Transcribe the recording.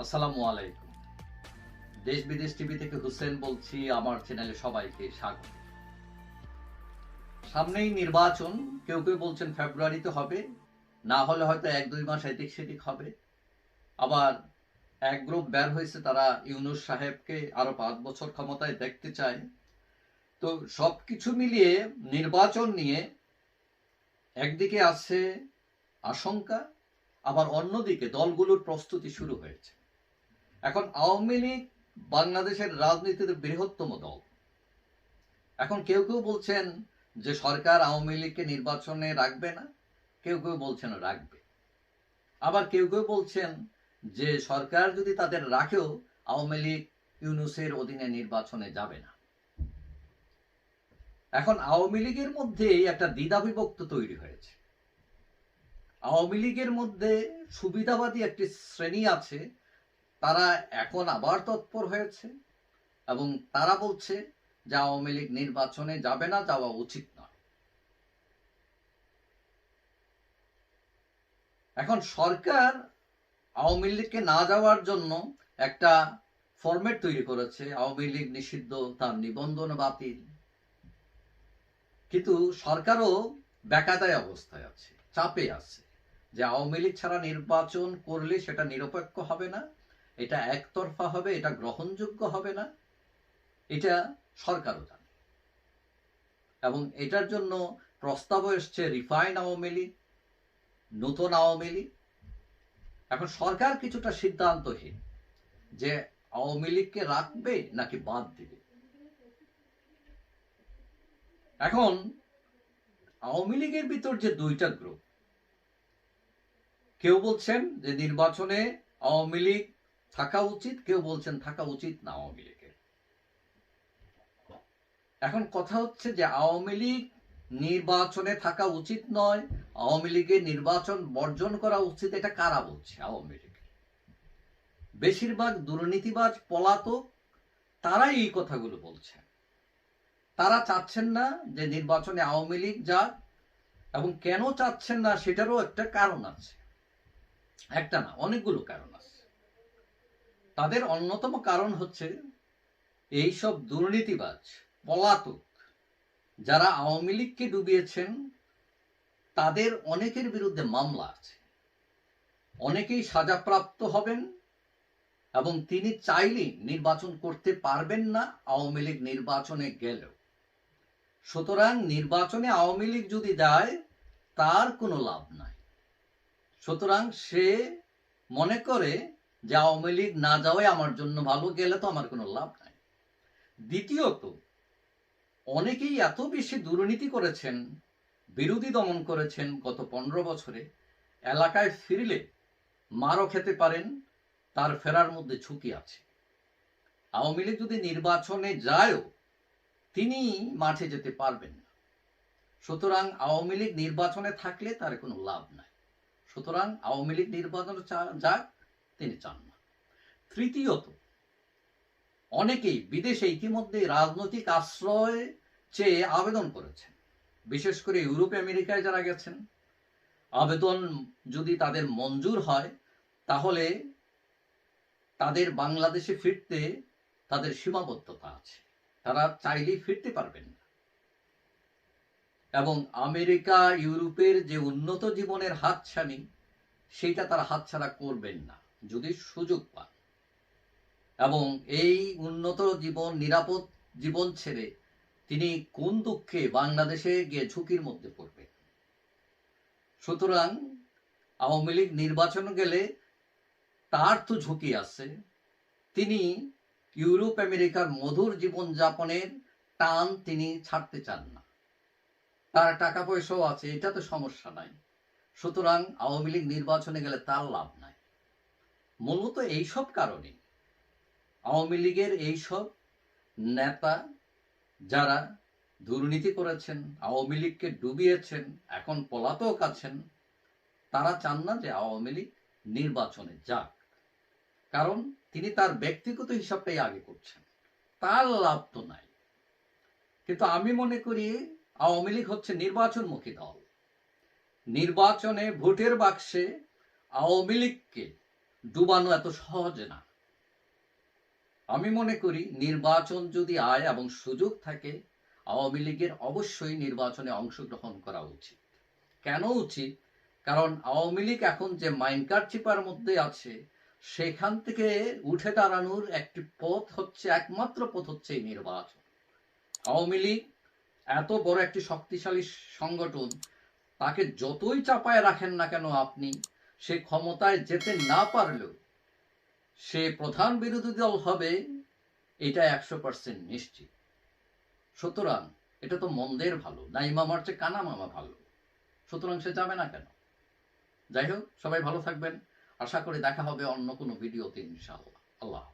আসসালামু আলাইকুম। দেশ বিদেশ টিভি থেকে হুসেন বলছি, আমার চ্যানেলে সবাইকে স্বাগত। সামনেই নির্বাচন, কেউ কেউ বলছেন ফেব্রুয়ারিতে হবে, না হলে হয়তো এক দুই মাস এদিক সেদিক হবে। আবার এক গ্রুপ বের হয়েছে, তারা ইউনুস সাহেবকে আরও পাঁচ বছর ক্ষমতায় দেখতে চায়। তো সবকিছু মিলিয়ে নির্বাচন নিয়ে একদিকে আছে আশঙ্কা, আবার অন্যদিকে দলগুলোর প্রস্তুতি শুরু হয়েছে। এখন আওয়ামী লীগ বাংলাদেশের রাজনীতির বৃহত্তম দল। এখন কেউ কেউ বলছেন যে সরকার আওয়ামী লীগকে নির্বাচনে রাখবে না, কেউ কেউ বলছেন রাখবে। আবার কেউ কেউ বলছেন যে সরকার যদি তাদের রাখেও আওয়ামী লীগ ইউনুসের অধীনে নির্বাচনে যাবে না। এখন আওয়ামী লীগের মধ্যেই একটা দ্বিধা বিভক্ত তৈরি হয়েছে। আওয়ামী লীগের মধ্যে সুবিধাবাদী একটি শ্রেণি আছে তারা এখন আবার তৎপর হয়েছে এবং তারা বলছে যে আওয়ামী লীগ নির্বাচনে যাবে না, যাওয়া উচিত নয়। এখন সরকার আওয়ামী লীগকে না যাওয়ার জন্য একটা ফরম্যাট তৈরি করেছে, আওয়ামী লীগ নিষিদ্ধ, তার নিবন্ধন বাতিল। কিন্তু সরকারও বেকাদায় অবস্থায় আছে, চাপে আছে যে আওয়ামী লীগ ছাড়া নির্বাচন করলে সেটা নিরপেক্ষ হবে না এটা একতরফা হবে, এটা গ্রহণযোগ্য হবে না, এটা সরকারও জানে। এবং এটার জন্য প্রস্তাবও এসছে, রিফাইন আওয়ামী লীগ, নতুন আওয়ামী লীগ। এখন সরকার কিছুটা সিদ্ধান্তহীন যে আওয়ামী লীগকে রাখবে নাকি বাদ দিবে। এখন আওয়ামী লীগের ভিতর যে দুইটা গ্রুপ কেউ বলছেন যে নির্বাচনে আওয়ামী লীগ থাকা উচিত, কেউ বলছেন থাকা উচিত না আওয়ামী লীগের। এখন কথা হচ্ছে যে আওয়ামী লীগ নির্বাচনে থাকা উচিত নয়, আওয়ামী লীগের নির্বাচন বর্জন করা উচিত, এটা কারা বলছে আওয়ামী লীগ? বেশিরভাগ দুর্নীতিবাজ পলাতক, তারাই এই কথাগুলো বলছে। তারা চাচ্ছেন না যে নির্বাচনে আওয়ামী লীগ যাক, এবং কেন চাচ্ছেন না সেটারও একটা কারণ আছে। একটা না, অনেকগুলো কারণ আছে। তাদের অন্যতম কারণ হচ্ছে এইসব দুর্নীতিবাজ, পলাতক, যারা আওয়ামী লীগকে ডুবিয়েছেন, তাদের অনেকের বিরুদ্ধে মামলা আছে। অনেকেই সাজাপ্রাপ্ত হবেন এবং তিনি চাইলে নির্বাচন করতে পারবেন না আওয়ামী লীগ নির্বাচনে গেলেও। সুতরাং নির্বাচনে আওয়ামী লীগ যদি দেয় তার কোনো লাভ নাই। সুতরাং সে মনে করে যে আওয়ামী লীগ না যাওয়াই আমার জন্য ভালো, গেলে তো আমার কোনো লাভ নাই। দ্বিতীয়ত, অনেকেই এত বেশি দুর্নীতি করেছেন, বিরোধী দমন করেছেন গত পনেরো বছরে, এলাকায় ফিরলে মারও খেতে পারেন, তার ফেরার মধ্যে ঝুঁকি আছে। আওয়ামী লীগ যদি নির্বাচনে যায়ও, তিনি মাঠে যেতে পারবেন না। সুতরাং আওয়ামী লীগ নির্বাচনে থাকলে তার কোনো লাভ নাই। সুতরাং আওয়ামী লীগ নির্বাচনে যাক তিনি চান না। তৃতীয়ত, অনেকেই বিদেশে ইতিমধ্যে রাজনৈতিক আশ্রয় চেয়ে আবেদন করেছেন। বিশেষ করে ইউরোপ, আমেরিকায় যারা গেছেন, আবেদন যদি তাদের মঞ্জুর হয়, তাহলে তাদের বাংলাদেশে ফিরতে তাদের সীমাবদ্ধতা আছে। তারা চাইলেই ফিরতে পারবেন না। এবং আমেরিকা, ইউরোপের যে উন্নত জীবনের হাতছানি সেটা তারা হাতছাড়া করবেন না। যদি সুযোগ পান এবং এই উন্নত জীবন, নিরাপদ জীবন ছেড়ে তিনি কোন দুঃখে বাংলাদেশে গিয়ে ঝুঁকির মধ্যে পড়বেন? সুতরাং আওয়ামী লীগ নির্বাচন গেলে তার তো ঝুঁকি আছে। তিনি ইউরোপ, আমেরিকার মধুর জীবন যাপনের টান তিনি ছাড়তে চান না। তার টাকা পয়সাও আছে এটা তো সমস্যা নাই। সুতরাং আওয়ামী লীগ নির্বাচনে গেলে তার লাভ নাই। মূলত এইসব কারণে আওয়ামী লীগের এইসব নেতা যারা দুর্নীতি করেছেন, আওয়ামী লীগকে ডুবিয়েছেন, এখন পলাতক আছেন, তারা চান না যে আওয়ামী লীগ নির্বাচনে যাক। কারণ তিনি তার ব্যক্তিগত হিসাবটাই আগে করছেন। তার লাভ তো নাই। কিন্তু আমি মনে করি আওয়ামী লীগ হচ্ছে নির্বাচনমুখী দল। নির্বাচনে ভোটের বাক্সে আওয়ামী লীগকে ডুবানো এত সহজ না। আমি মনে করি নির্বাচন যদি আয় এবং সুযোগ থাকে, আওয়ামী লীগের অবশ্যই নির্বাচনে অংশগ্রহণ করা উচিত। কেন উচিত? কারণ আওয়ামী লীগ এখন যে মাইনকার চিপার মধ্যে আছে, সেখান থেকে উঠে দাঁড়ানোর একটি পথ হচ্ছে, একমাত্র পথ হচ্ছে এই নির্বাচন। আওয়ামী লীগ এত বড় একটি শক্তিশালী সংগঠন, তাকে যতই চাপায় রাখেন না কেন আপনি সে ক্ষমতায় যেতে না পারলেও সে প্রধান বিরোধী দল হবে, এটা একশো পার্সেন্ট নিশ্চিত। সুতরাং এটা তো মন্দের ভালো না ইমামার চেয়ে কানা মামা ভালো। সুতরাং সে যাবে না কেন? যাই হোক, সবাই ভালো থাকবেন। আশা করি দেখা হবে অন্য কোনো ভিডিওতে ইনশাআল্লাহ। আল্লাহ।